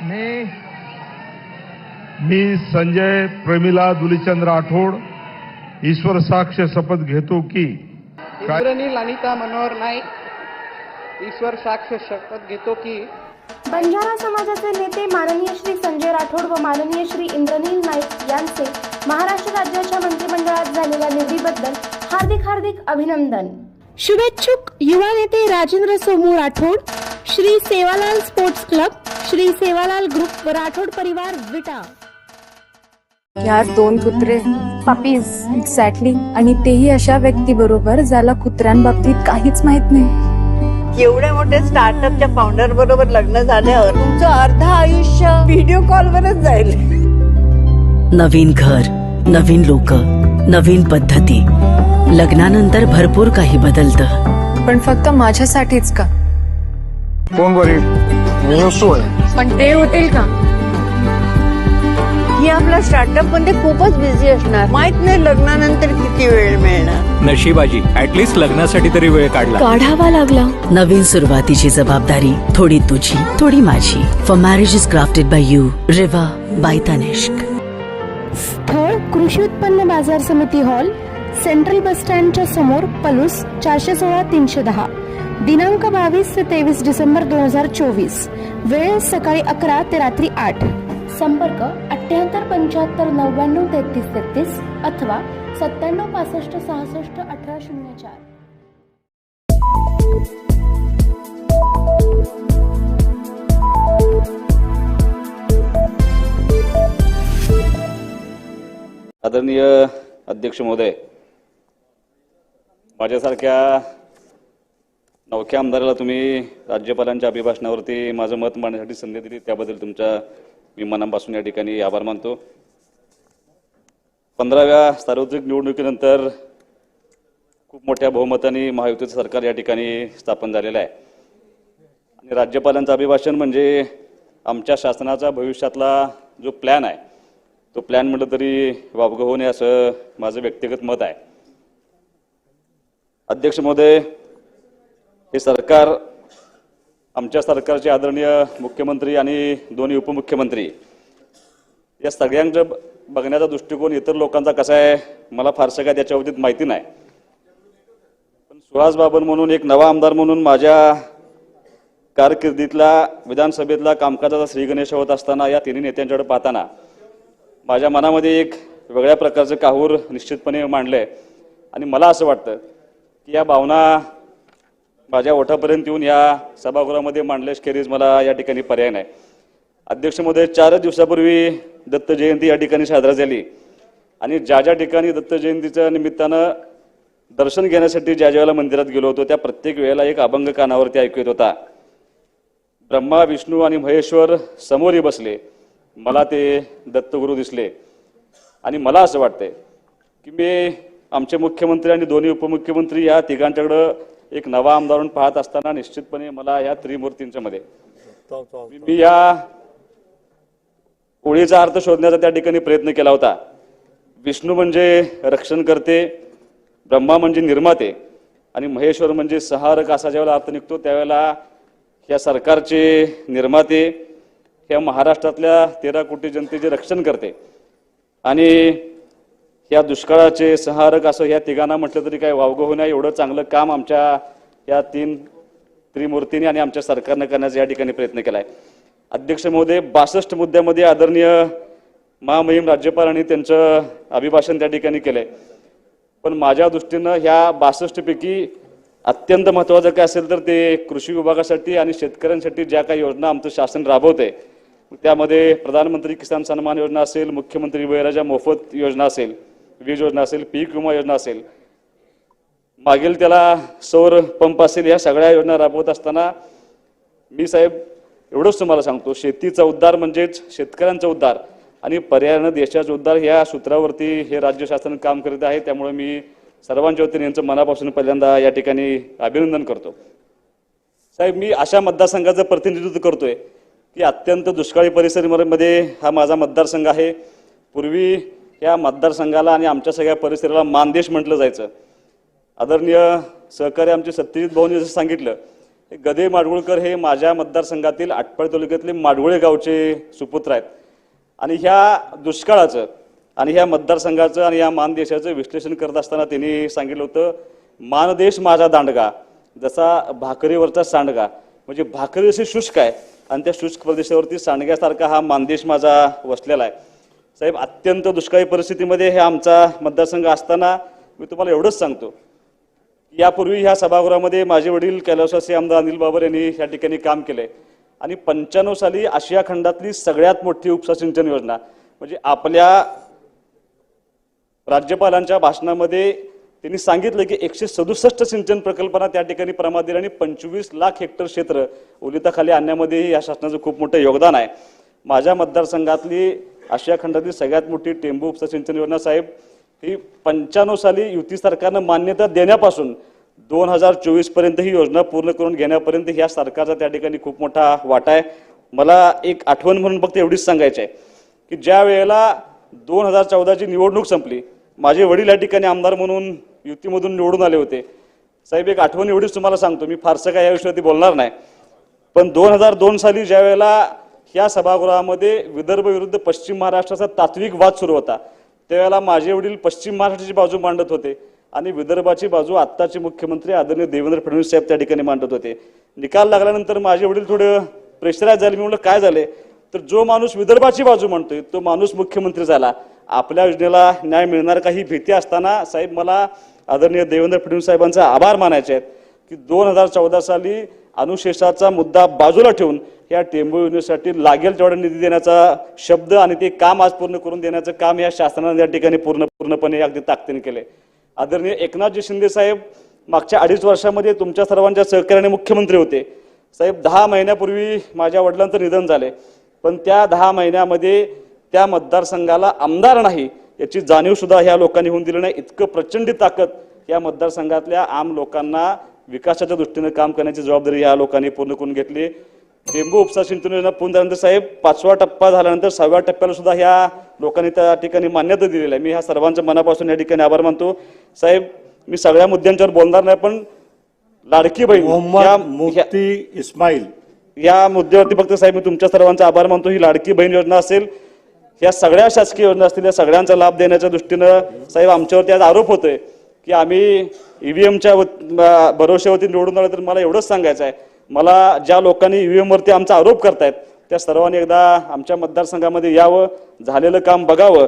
मी मी संजय प्रमिला दुलीचंद राठोड ईश्वर साक्ष शपथ घेतो की अनिता मनोहर नाईक ईश्वर साक्ष शपथ घेतो की बंजारा समाजाचे नेते माननीय श्री संजय राठोड व माननीय श्री इंद्रनील नाईक यांचे महाराष्ट्र राज्याच्या मंत्रिमंडळात झालेल्या निवडीबद्दल हार्दिक हार्दिक अभिनंदन. शुभेच्छुक युवा नेते Rajendra Somu Rathod Shri Sevalal sports club Shri Sevalal group Rathod परिवार विटा. यार दोन कुत्रे पपीज एक्झॅक्टली आणि तेही अशा व्यक्तीबरोबर ज्याला कुत्र्यांबाबतीत काहीच माहीत नाही. एवढ्या मोठ्या स्टार्टअपच्या फाउंडर बरोबर लग्न झाल्यावर तुमचं अर्ध आयुष्य व्हिडिओ कॉलवरच जाईल. नवीन घर नवीन लोक नवीन पद्धती. लग्नानंतर भरपूर काही बदलतं. पण फक्त माझ्यासाठीच का? कोण वरील मी पण ते होतील का? ही आपला स्टार्टअपमध्ये खूपच बिझी असणार. माहीत नाही लग्नानंतर किती वेळ मिळणार. नशिबाजी ऍटलिस्ट लग्नासाठी तरी वेळ काढला. काढावा लागला. नवीन सुरुवातीची जबाबदारी थोडी तुझी थोडी माझी. For marriage is crafted by you Rivaah by Tanishq स्थळ कृषी उत्पन्न बाजार समिती हॉल सेंट्रल बस स्टँडच्या समोर पलूस चारशे सोळा तीनशे दहा. दिनांक बावीस ते तेवीस डिसेंबर दोन हजार चोवीस. वेळ सकाळी अकरा ते रात्री आठ. संपर्क अठ्याहत्तर पंच्याहत्तर नव्याण्णव तेहतीस तेहतीस अथवा सत्त्याण्णव पासष्ट सहासष्ट अठरा शून्य चार. आदरणीय अध्यक्ष महोदय माझ्यासारख्या नवख्या आमदाराला तुम्ही राज्यपालांच्या अभिभाषणावरती माझं मत मांडण्यासाठी संधी दिली त्याबद्दल तुमच्या मी मनापासून या ठिकाणी आभार मानतो. पंधराव्या सार्वत्रिक निवडणुकीनंतर खूप मोठ्या बहुमताने महायुतीचं सरकार या ठिकाणी स्थापन झालेलं आहे. आणि राज्यपालांचं अभिभाषण म्हणजे आमच्या शासनाचा भविष्यातला जो प्लॅन आहे तो प्लॅन म्हटलं तरी वावगं होऊ नये असं माझं व्यक्तिगत मत आहे. अध्यक्ष महोदय हे सरकार आमच्या सरकारचे आदरणीय मुख्यमंत्री आणि दोन्ही उपमुख्यमंत्री या सगळ्यांचं ब- बघण्याचा दृष्टिकोन इतर लोकांचा कसा आहे मला फारसं काय त्याच्या बाबतीत माहिती नाही. पण सुहास बाबन म्हणून एक नवा आमदार म्हणून माझ्या कारकिर्दीतला विधानसभेतला कामकाजाचा श्रीगणेश होत असताना या तिन्ही नेत्यांच्याकडे पाहताना माझ्या मनामध्ये एक वेगळ्या प्रकारचं काहूर निश्चितपणे मांडलं आहे आणि मला असं वाटतं की या भावना माझ्या ओठापर्यंत येऊन या सभागृहामध्ये मांडल्याखेरीज मला या ठिकाणी पर्याय नाही. अध्यक्ष महोदय चारच दिवसापूर्वी दत्त जयंती या ठिकाणी साजरा झाली. आणि ज्या ज्या ठिकाणी दत्त जयंतीच्या निमित्तानं दर्शन घेण्यासाठी ज्या ज्या वेळेला मंदिरात गेलो होतो त्या प्रत्येक वेळेला एक अभंग कानावरती ऐकू येत होता. ब्रह्मा विष्णू आणि महेश्वर समोरही बसले. मला ते दत्तगुरू दिसले. आणि मला असं वाटतंय की मी आमचे मुख्यमंत्री आणि दोन्ही उपमुख्यमंत्री या तिघांच्याकडं एक नवा आमदार म्हणून पाहत असताना निश्चितपणे मला या त्रिमूर्तींच्या मध्ये. मी- या ओळीचा अर्थ शोधण्याचा त्या ठिकाणी प्रयत्न केला होता. विष्णू म्हणजे रक्षण करते ब्रह्मा म्हणजे निर्माते आणि महेश्वर म्हणजे सहारक असा ज्यावेळेला अर्थ निघतो त्यावेळेला या सरकारचे निर्माते ह्या महाराष्ट्रातल्या तेरा कोटी जनतेचे रक्षण करते आणि या दुष्काळाचे सहारक असं ह्या तिघांना म्हटलं तरी काय वावगं होण्या एवढं चांगलं काम आमच्या या तीन त्रिमूर्तींनी आणि आमच्या सरकारनं करण्याचा या ठिकाणी प्रयत्न केला आहे अध्यक्ष महोदय बासष्ट मुद्द्यामध्ये आदरणीय महामहिम राज्यपाल आणि त्यांचं अभिभाषण त्या ठिकाणी केलंय. पण माझ्या दृष्टीनं ह्या बासष्टपैकी अत्यंत महत्त्वाचं काय असेल तर ते कृषी विभागासाठी आणि शेतकऱ्यांसाठी ज्या काही योजना आमचं शासन राबवते त्यामध्ये प्रधानमंत्री किसान सन्मान योजना असेल मुख्यमंत्री वैराजा मोफत योजना असेल वीज योजना असेल पीक विमा योजना असेल मागील त्याला सौर पंप असेल या सगळ्या योजना राबवत असताना मी साहेब एवढंच तुम्हाला सांगतो शेतीचा उद्धार म्हणजेच शेतकऱ्यांचा उद्धार आणि पर्यायानं देशाचा उद्धार ह्या सूत्रावरती हे राज्य शासन काम करीत आहे. त्यामुळे मी सर्वांच्या वतीने यांचं मनापासून पहिल्यांदा या ठिकाणी अभिनंदन करतो. साहेब मी अशा मतदारसंघाचं प्रतिनिधित्व करतोय की अत्यंत दुष्काळी परिसरामध्ये हा माझा मतदारसंघ आहे. पूर्वी या मतदारसंघाला आणि आमच्या सगळ्या परिसराला मानदेश म्हटलं जायचं. आदरणीय सहकारी आमचे सत्यजित भाऊनी जसं सांगितलं गदे माडगुळकर हे माझ्या मतदारसंघातील आटपाडी तालुक्यातले माडगुळे गावचे सुपुत्र आहेत. आणि ह्या दुष्काळाचं आणि ह्या मतदारसंघाचं आणि या मानदेशाचं विश्लेषण करत असताना त्यांनी सांगितलं होतं मानदेश माझा दांडगा जसा भाकरीवरचा सांडगा. म्हणजे भाकरी जशी शुष्क आहे आणि त्या शुष्क प्रदेशावरती सांडग्यासारखा हा मानदेश माझा वसलेला आहे. साहेब अत्यंत दुष्काळी परिस्थितीमध्ये हे आमचा मतदारसंघ असताना मी तुम्हाला एवढंच सांगतो यापूर्वी ह्या सभागृहामध्ये माझे वडील कैलासवासी आमदार अनिल बाबर यांनी या ठिकाणी काम केलंय. आणि पंच्याण्णव साली आशिया खंडातली सगळ्यात मोठी उपसा सिंचन योजना म्हणजे आपल्या राज्यपालांच्या भाषणामध्ये त्यांनी सांगितलं की एकशे सदुसष्ट सिंचन प्रकल्पांना त्या ठिकाणी प्रमाण दिला आणि पंचवीस लाख हेक्टर क्षेत्र ओलिताखाली आणण्यामध्ये या शासनाचं खूप मोठं योगदान आहे. माझ्या मतदारसंघातली आशिया खंडातील सगळ्यात मोठी टेंबू उपसा सिंचन योजना साहेब ही पंच्याण्णव साली युती सरकारनं मान्यता देण्यापासून दोन हजार चोवीसपर्यंत ही योजना पूर्ण करून घेण्यापर्यंत ह्या सरकारचा त्या ठिकाणी खूप मोठा वाटा आहे. मला एक आठवण म्हणून फक्त एवढीच सांगायची आहे की ज्या वेळेला दोन हजार चौदाची निवडणूक संपली माझे वडील या ठिकाणी आमदार म्हणून युतीमधून निवडून आले होते. साहेब एक आठवण एवढीच तुम्हाला सांगतो मी फारसं काय या विषयावरती बोलणार नाही. पण दोन हजार दोन साली ज्या वेळेला ह्या सभागृहामध्ये विदर्भ विरुद्ध पश्चिम महाराष्ट्राचा तात्विक वाद सुरू होता. त्यावेळेला माझे वडील पश्चिम महाराष्ट्राची बाजू मांडत होते आणि विदर्भाची बाजू आत्ताचे मुख्यमंत्री आदरणीय देवेंद्र फडणवीस साहेब त्या ठिकाणी मांडत होते. निकाल लागल्यानंतर माझे वडील थोडं प्रेशराईज झाले. मी म्हणलं काय झाले? तर जो माणूस विदर्भाची बाजू मांडतोय तो माणूस मुख्यमंत्री झाला. आपल्या योजनेला न्याय मिळणार काही भीती असताना साहेब मला आदरणीय देवेंद्र फडणवीस साहेबांचा आभार मानायचे आहेत की दोन हजार चौदा साली अनुशेषाचा मुद्दा बाजूला ठेवून या टेंबू योजनेसाठी लागेल तेवढा निधी देण्याचा शब्द आणि ते काम आज पूर्ण करून देण्याचं काम या शासनाने या ठिकाणी पूर्ण पूर्णपणे अगदी ताकदीने केले आदरणीय एकनाथजी शिंदे साहेब मागच्या अडीच वर्षामध्ये तुमच्या सर्वांच्या सहकार्याने मुख्यमंत्री होते. साहेब दहा महिन्यापूर्वी माझ्या वडिलांचं निधन झाले पण त्या दहा महिन्यामध्ये त्या मतदारसंघाला आमदार नाही याची जाणीवसुद्धा ह्या लोकांनी होऊन दिली नाही. इतकं प्रचंड ताकद या मतदारसंघातल्या आम लोकांना विकासाच्या दृष्टीनं काम करण्याची जबाबदारी या लोकांनी पूर्ण करून घेतली. टेंबू उपसा सिंचन योजना पूर्ण झाल्यानंतर साहेब पाचवा टप्पा झाल्यानंतर सहाव्या टप्प्याला सुद्धा ह्या लोकांनी त्या ठिकाणी मान्यता दिलेली आहे. मी ह्या सर्वांच्या मनापासून या ठिकाणी आभार मानतो. साहेब मी सगळ्या मुद्द्यांच्यावर बोलणार नाही पण लाडकी बहीण इस्माईल. या मुद्द्यावरती फक्त साहेब मी तुमच्या सर्वांचा आभार मानतो. ही लाडकी बहीण योजना असेल या सगळ्या शासकीय योजना असतील या सगळ्यांचा लाभ देण्याच्या दृष्टीनं साहेब आमच्यावरती आज आरोप होतोय की आम्ही ई व्ही एमच्या भरोश्यावरती निवडून आलं तर मला एवढंच सांगायचं आहे. मला ज्या लोकांनी व्ही एमवरती आमचा आरोप करतायत त्या सर्वांनी एकदा आमच्या मतदारसंघामध्ये यावं झालेलं काम बघावं.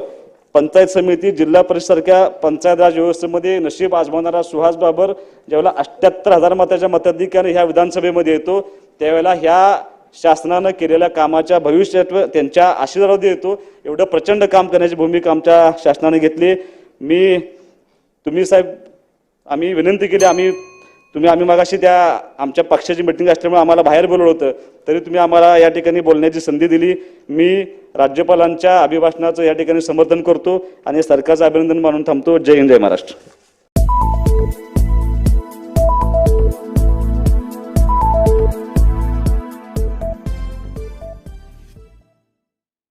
पंचायत समिती जिल्हा परिषदसारख्या पंचायत राज व्यवस्थेमध्ये नशीब आजमावणारा सुहास बाबर ज्यावेळेला अठ्ठ्याहत्तर हजार मताच्या मताधिक्याने ह्या विधानसभेमध्ये येतो त्यावेळेला ह्या शासनानं केलेल्या कामाच्या भविष्यात त्यांच्या आशीर्वाद येतो. एवढं प्रचंड काम करण्याची भूमिका आमच्या शासनाने घेतली. मी तुम्ही साहेब आम्ही विनंती केली आम्ही तुम्ही आम्ही मागाशी त्या आमच्या पक्षाची मिटिंग असल्यामुळे आम्हाला बाहेर बोलवलं होतं. तरी तुम्ही आम्हाला या ठिकाणी बोलण्याची संधी दिली. मी राज्यपालांच्या अभिभाषणाचं या ठिकाणी समर्थन करतो आणि सरकारचं अभिनंदन मानून थांबतो. जय हिंद जय महाराष्ट्र.